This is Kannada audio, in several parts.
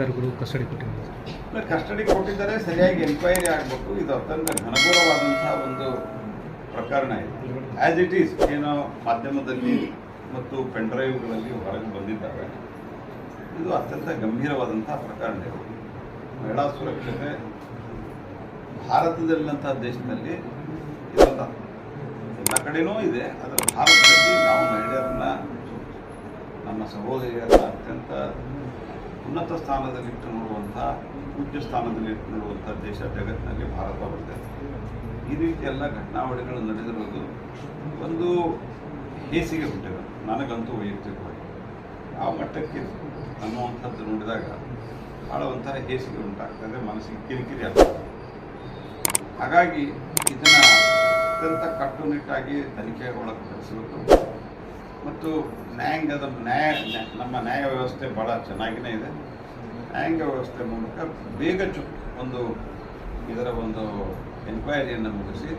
ದಾರಿಗಳು ಕಸ್ಟಡಿ ಕೊಟ್ಟಿದ್ದಾರೆ. ಕಸ್ಟಡಿ ಕೊಟ್ಟಿದ್ದಾರೆ, ಸರಿಯಾಗಿ ಎನ್ಕ್ವೈರಿ ಆಗಬೇಕು. ಇದು ಅತ್ಯಂತ ಘನಘೋರವಾದಂತಹ ಒಂದು ಪ್ರಕರಣ ಇದೆ. ಆ್ಯಸ್ ಇಟ್ ಈಸ್ ಏನೋ ಮಾಧ್ಯಮದಲ್ಲಿ ಮತ್ತು ಪೆನ್ಡ್ರೈವ್ಗಳಲ್ಲಿ ಹೊರಗೆ ಬಂದಿದ್ದಾವೆ ಇದು ಅತ್ಯಂತ ಗಂಭೀರವಾದಂತಹ ಪ್ರಕರಣ ಇದೆ. ಮಹಿಳಾ ಸುರಕ್ಷತೆ ಭಾರತದಲ್ಲಿನಂತಹ ದೇಶದಲ್ಲಿ ಇದೊಂದು ಎಲ್ಲ ಕಡೆಯೂ ಇದೆ, ಆದರೆ ಭಾರತದಲ್ಲಿ ನಾವು ಮಹಿಳೆಯರನ್ನ, ನಮ್ಮ ಸಹೋದರಿಯರನ್ನ ಅತ್ಯಂತ ಉನ್ನತ ಸ್ಥಾನದಲ್ಲಿಟ್ಟು ನೋಡುವಂಥ ಪೂಜ್ಯ ಸ್ಥಾನದಲ್ಲಿ ಇಟ್ಟು ನೋಡುವಂಥ ದೇಶ ಜಗತ್ತಿನಲ್ಲಿ ಭಾರತ ಬರ್ತದೆ. ಈ ರೀತಿ ಎಲ್ಲ ಘಟನಾವಳಿಗಳು ನಡೆದಿರೋದು ಒಂದು ಹೇಸಿಗೆ ಹುಟ್ಟಿದೆ ನನಗಂತೂ ವೈಯಕ್ತಿಕವಾಗಿ. ಯಾವ ಮಟ್ಟಕ್ಕೆ ಅನ್ನುವಂಥದ್ದು ನೋಡಿದಾಗ ಭಾಳ ಒಂಥರ ಹೇಸಿಗೆ ಉಂಟಾಗ್ತದೆ, ಮನಸ್ಸಿಗೆ ಕಿರಿಕಿರಿ ಆಗ್ತದೆ. ಹಾಗಾಗಿ ಇದನ್ನು ಅತ್ಯಂತ ಕಟ್ಟುನಿಟ್ಟಾಗಿ ತನಿಖೆ ಒಳಪಡಿಸಬೇಕು ಮತ್ತು ನ್ಯಾಯಾಂಗದ ನ್ಯಾಯ ನ್ಯಾ- ನಮ್ಮ ನ್ಯಾಯ ವ್ಯವಸ್ಥೆ ಭಾಳ ಚೆನ್ನಾಗಿಯೇ ಇದೆ. ನ್ಯಾಯಾಂಗ ವ್ಯವಸ್ಥೆ ಮೂಲಕ ಬೇಗ ಚು ಒಂದು ಇದರ ಒಂದು ಎನ್ಕ್ವೈರಿಯನ್ನು ಮುಗಿಸಿ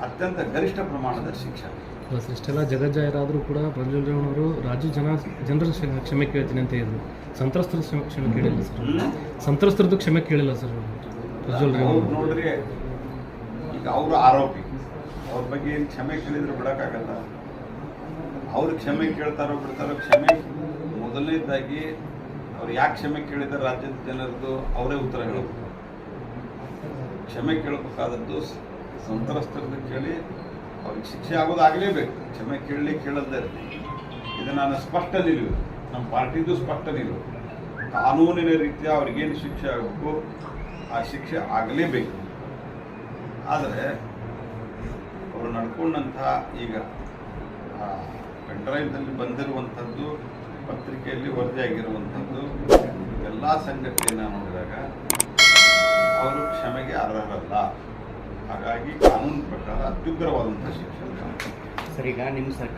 ಅತ್ಯಂತ ಗರಿಷ್ಠ ಪ್ರಮಾಣದ ಶಿಕ್ಷೆ. ಬಸ್ ಇಷ್ಟೆಲ್ಲ ಜಗಜ್ಜಾಯರಾದರೂ ಕೂಡ ಪ್ರಜ್ವಲ್ ರೇವಣ್ಣವರು ರಾಜ್ಯ ಜನ ಜನರ ಕ್ಷಮೆ- ಕೇಳ್ತೀನಿ ಅಂತ ಹೇಳಿದ್ರು. ಸಂತ್ರಸ್ತರ ಕ್ಷಮೆ- ಕೇಳಿಲ್ಲ ಸರ್. ಸಂತ್ರಸ್ತರದ್ದು ಕ್ಷಮೆ ಕೇಳಿಲ್ಲ ಸರ್ ಪ್ರಜ್ವಲ್ ನೋಡ್ರಿ ಈಗ ಅವರು ಆರೋಪಿ. ಅವ್ರ ಬಗ್ಗೆ ಏನು ಕ್ಷಮೆ ಕೇಳಿದ್ರೆ ಬಿಡೋಕ್ಕಾಗಲ್ಲ. ಅವ್ರು ಕ್ಷಮೆ ಕೇಳ್ತಾರೋ ಬಿಡ್ತಾರೋ ಕ್ಷಮೆ ಮೊದಲನೇದಾಗಿ ಅವ್ರು ಯಾಕೆ ಕ್ಷಮೆ ಕೇಳಿದ್ದಾರೆ ರಾಜ್ಯದ ಜನರದ್ದು ಅವರೇ ಉತ್ತರ ಹೇಳಬೇಕು. ಕ್ಷಮೆ ಕೇಳಬೇಕಾದದ್ದು ಸಂತ್ರಸ್ತರದ್ದು ಕೇಳಿ ಅವ್ರಿಗೆ ಶಿಕ್ಷೆ ಆಗೋದಾಗಲೇಬೇಕು ಕ್ಷಮೆ ಕೇಳಲಿ ಕೇಳದೇ ಇರಲಿ. ಇದು ನಾನು ಸ್ಪಷ್ಟ ನಿಲುವು. ನಮ್ಮ ಪಾರ್ಟಿದು ಸ್ಪಷ್ಟ ನಿಲುವು. ಕಾನೂನಿನ ರೀತಿಯ ಅವ್ರಿಗೇನು ಶಿಕ್ಷೆ ಆಗಬೇಕು, ಆ ಶಿಕ್ಷೆ ಆಗಲೇಬೇಕು. ಆದರೆ ಅವರು ನಡ್ಕೊಂಡಂತಹ ಈಗ ಪೆನ್ಡ್ರೈವ್ದಲ್ಲಿ ಬಂದಿರುವಂಥದ್ದು, ಪತ್ರಿಕೆಯಲ್ಲಿ ವರದಿಯಾಗಿರುವಂಥದ್ದು, ಎಲ್ಲ ಸಂಗತಿಯನ್ನು ನೋಡಿದಾಗ ಅವರು ಕ್ಷಮೆಗೆ ಅರ್ಹರಲ್ಲ. ಹಾಗಾಗಿ ಕಾನೂನು ಪ್ರಕಾರ ಅತ್ಯುಗ್ರವಾದಂಥ ಶಿಕ್ಷಣ. ಸರ್, ಈಗ ನಿಮ್ಮ ಸರ್ಕಾರ